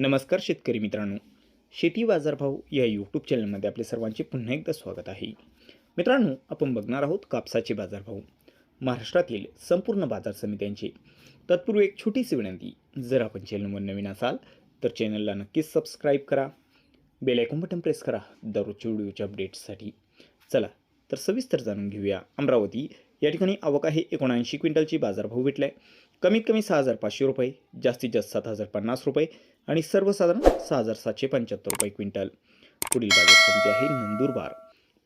नमस्कार शेतकरी मित्रांनो. शेती बाजारभाव या यूट्यूब चॅनलमध्ये आपले सर्वांचे पुन्हा एकदा स्वागत आहे. मित्रांनो आपण बघणार आहोत कापसाचे बाजारभाव. महाराष्ट्रातील संपूर्ण बाजार समित्यांचे तत्पूर्वी एक छोटीशी विनंती. जर आपण चॅनलवर नवीन असाल तर चॅनलला नक्कीच सबस्क्राईब करा. बेल आयकॉन बटन प्रेस करा. दररोजच्या व्हिडिओच्या अपडेट्ससाठी चला तर सविस्तर जाणून घेऊया. अमरावती या ठिकाणी आवक आहे एकोणऐंशी क्विंटलची. बाजारभाव भेटला आहे कमीत कमी सहा हजार पाचशे रुपये जास्तीत जास्त सात हजार पन्नास रुपये आणि सर्वसाधारण सहा हजार सातशे पंच्याहत्तर रुपये क्विंटल. पुढील बाजार समिती आहे नंदुरबार.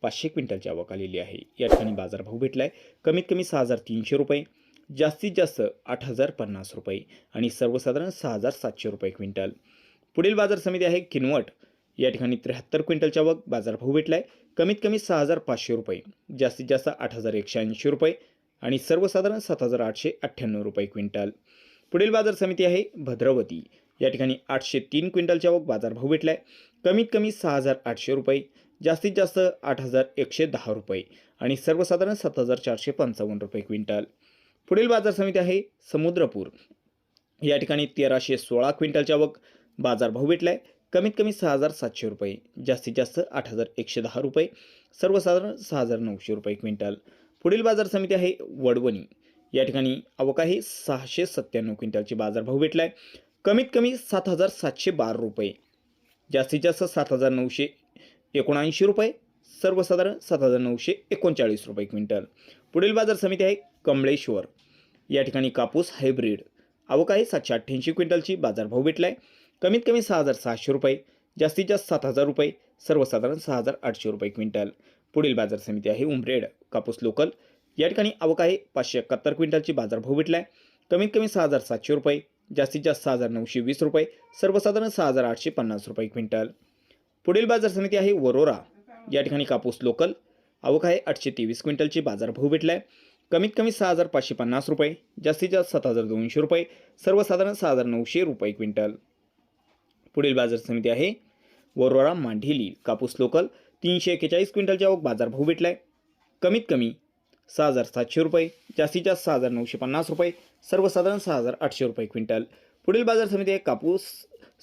पाचशे क्विंटलची आवक आलेली आहे. या ठिकाणी बाजारभाव भेटला आहे कमीत कमी सहा हजार तीनशे रुपये जास्तीत जास्त आठ हजार पन्नास रुपये आणि सर्वसाधारण सहा हजार सातशे रुपये क्विंटल. पुढील बाजार समिती आहे किनवट. या ठिकाणी त्र्याहत्तर क्विंटलच्या आवक बाजारभाव भेटला आहे कमीत कमी सहा हजार पाचशे रुपये जास्तीत जास्त आठ हजार एकशे ऐंशी रुपये आणि सर्वसाधारण सात हजार आठशे अठ्ठ्याण्णव रुपये क्विंटल. पुढील बाजार समिती आहे भद्रावती. या ठिकाणी आठशे तीन क्विंटलच्या वग बाजारभाव भेटला आहे कमीत कमी सहा हजार आठशे रुपये जास्तीत जास्त आठ हजार एकशे दहा रुपये आणि सर्वसाधारण सात हजार चारशे पंचावन्न रुपये क्विंटल. पुढील बाजार समिती आहे समुद्रपूर. या ठिकाणी तेराशे सोळा क्विंटलच्या वग बाजारभाव आहे कमीत कमी सहा हजार सातशे रुपये जास्तीत जास्त आठ हजार एकशे दहा रुपये सर्वसाधारण सहा हजार नऊशे रुपये क्विंटल. पुढील बाजार समिती आहे वडवणी. या ठिकाणी आवक आहे सहाशे सत्त्याण्णव क्विंटलची बाजारभाव भेटला आहे कमीत कमी सात हजार सातशे बारा रुपये. जास्तीत जास्त सात हजार नऊशे एकोणऐंशी रुपये. सर्वसाधारण सात हजार नऊशे एकोणचाळीस रुपये क्विंटल. पुढील बाजार समिती आहे कमळेश्वर या ठिकाणी कापूस हायब्रीड. आवक आहे सातशे अठ्ठ्याऐंशी क्विंटलची. बाजारभाव भेटला आहे कमीत कमी सहा हजार सहाशे रुपये. जास्तीत जास्त सात हजार रुपये. सर्वसाधारण सहा हजार आठशे रुपये क्विंटल. पुढील बाजार समिती आहे उमरेड कापूस लोकल. या ठिकाणी आवक आहे पाचशे एकाहत्तर क्विंटलची बाजारभाव आहे कमीत कमी सहा हजार सातशे रुपये जास्तीत जास्त सहा हजार नऊशे वीस रुपये सर्वसाधारण सहा हजार आठशे पन्नास रुपये क्विंटल. पुढील बाजार समिती आहे वरोरा. या ठिकाणी कापूस लोकल. आवक आहे आठशे तेवीस क्विंटलची बाजारभाव आहे कमीत कमी सहा हजार पाचशे पन्नास रुपये जास्तीत जास्त सात हजार दोनशे रुपये सर्वसाधारण सहा हजार नऊशे रुपये क्विंटल. पुढील बाजार समिती आहे वरोरा मांढेली कापूस लोकल. तीनशे एक्केचाळीस क्विंटलच्या आवक बाजारभाव आहे कमीत कमी सहा हजार सातशे रुपये जास्तीत जास्त सहा हजार नऊशे पन्नास रुपये सर्वसाधारण सहा हजार आठशे रुपये क्विंटल. पुढील बाजार समिती आहे कापूस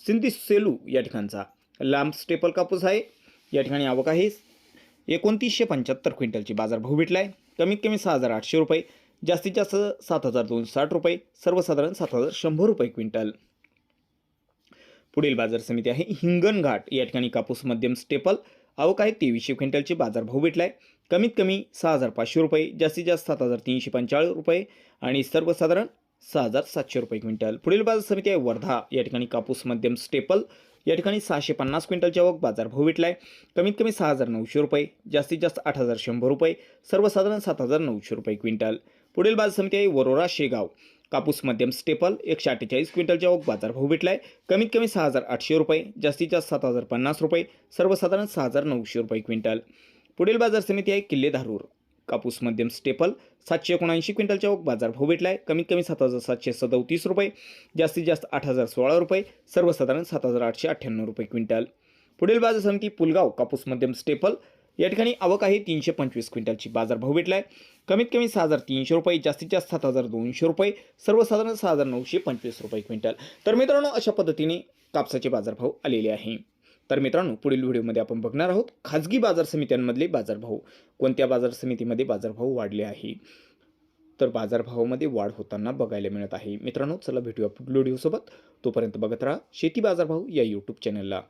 सिंधी सेलू या ठिकाणचा. लांब स्टेपल कापूस आहे या ठिकाणी आवक आहे. एकोणतीसशे पंच्याहत्तर क्विंटलची बाजारभाव भेटला आहे कमीत कमी सहा हजार आठशे रुपये जास्तीत जास्त सात हजार दोनशे साठ रुपये सर्वसाधारण सात हजार शंभर रुपये क्विंटल. पुढील बाजार समिती आहे हिंगणघाट या ठिकाणी कापूस मध्यम स्टेपल आवक आहे तेवीसशे क्विंटलचे बाजारभाव भेटला आहे कमीत कमी सहा हजार पाचशे रुपये जास्तीत जास्त सात हजार तीनशे पंचाळीस रुपये आणि सर्वसाधारण सहा हजार सातशे रुपये क्विंटल. पुढील बाजार समिती आहे वर्धा. या ठिकाणी कापूस मध्यम स्टेपल या ठिकाणी सहाशे पन्नास क्विंटलची आवक बाजारभाव भेटला आहे कमीत कमी सहा हजार नऊशे रुपये जास्तीत जास्त आठ हजार शंभर रुपये सर्वसाधारण सात हजार नऊशे रुपये क्विंटल. पुढील बाजार समिती आहे वरोरा शेगाव. कापूस मध्यम स्टेपल एकशे अठ्ठेचाळीस क्विंटलच्या आवक बाजारभाव भेटला आहे कमीत कमी सहा हजार आठशे रुपये जास्तीत जास्त सात हजार पन्नास रुपये सर्वसाधारण सहा हजार नऊशे रुपये क्विंटल. पुढील बाजार समिती आहे किल्ले धारूर. कापूस मध्यम स्टेपल सातशे एकोणऐंशी क्विंटलच्या ओक बाजारभाव भेटला आहे कमीत कमी सात हजार सातशे सदतीस रुपये जास्तीत जास्त आठ हजार सोळा रुपये सर्वसाधारण सात हजार आठशे अठ्ठ्याण्णव रुपये क्विंटल. पुढील बाजार समिती पुलगाव कापूस मध्यम स्टेपल या ठिकाणी आवक आहे तीनशे पंचवीस क्विंटलची. बाजारभाव भेटला आहे कमीत कमी सहा हजार तीनशे रुपये जास्तीत जास्त सात हजार दोनशे रुपये सर्वसाधारण सहा हजार नऊशे पंचवीस रुपये क्विंटल. तर मित्रांनो अशा पद्धतीने कापसाचे बाजारभाव आलेले आहे. तर मित्रांनो पुढील व्हिडिओमध्ये आपण बघणार आहोत खाजगी बाजार समित्यांमधले बाजारभाव. कोणत्या बाजार समितीमध्ये बाजारभाव वाढले आहे? तर बाजारभावामध्ये वाढ होताना बघायला मिळत आहे. मित्रांनो चला भेटूया पुढील व्हिडिओसोबत. तोपर्यंत बघत राहा शेती बाजारभाव या यूट्यूब चॅनलला